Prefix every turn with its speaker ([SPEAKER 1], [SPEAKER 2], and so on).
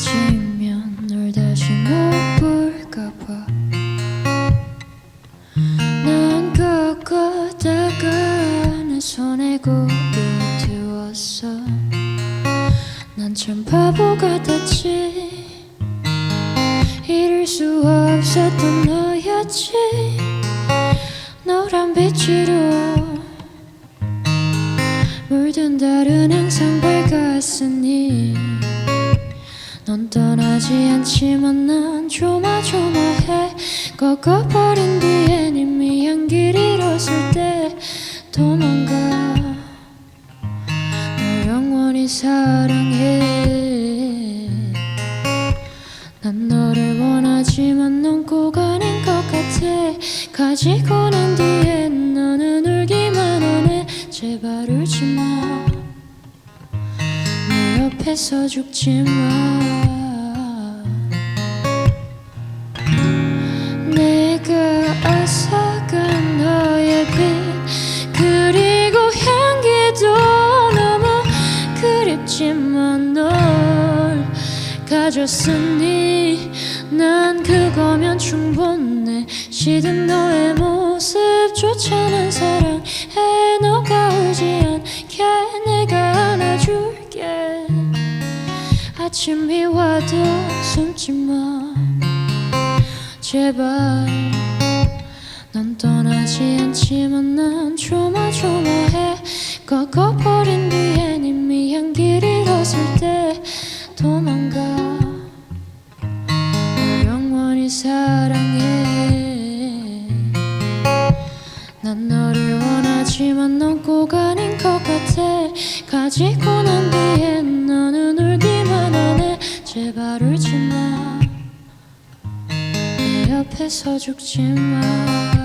[SPEAKER 1] 헤어지면 널 다시 못 볼까봐. 난 꺾었다가 내 손에 고리 두었어. 난 참 바보 같았지. 잃을 수 없었던 너였지. 노란 빛으로 물든 달은 항상 밝았으니 넌 떠나지 않지만 난 조마조마해. 꺾어버린 뒤엔 이미 향길 잃었을 때 도망가. 널 영원히 사랑해. 난 너를 원하지만 넌 꼭 아닌 것 같아. 가지고 난 뒤엔 너는 울기만 하네. 제발 울지 마. 내 옆에서 죽지 마. 내가 앗아간 너의 빛 그리고 향기도 너무 그립지만 널 가졌으니 난 그거면 충분해. 시든 너의 모습조차 난 아침이 와도 숨지 마. 제발 넌 떠나지 않지만 난 조마조마해. 꺾어버린 뒤엔 이미 향길 잃었을 때 도망가. 널 영원히 사랑해. 난 너를 원하지만 넌 꼭 아닌 것 같아. 가지고 난뒤 내 옆에서 죽지 마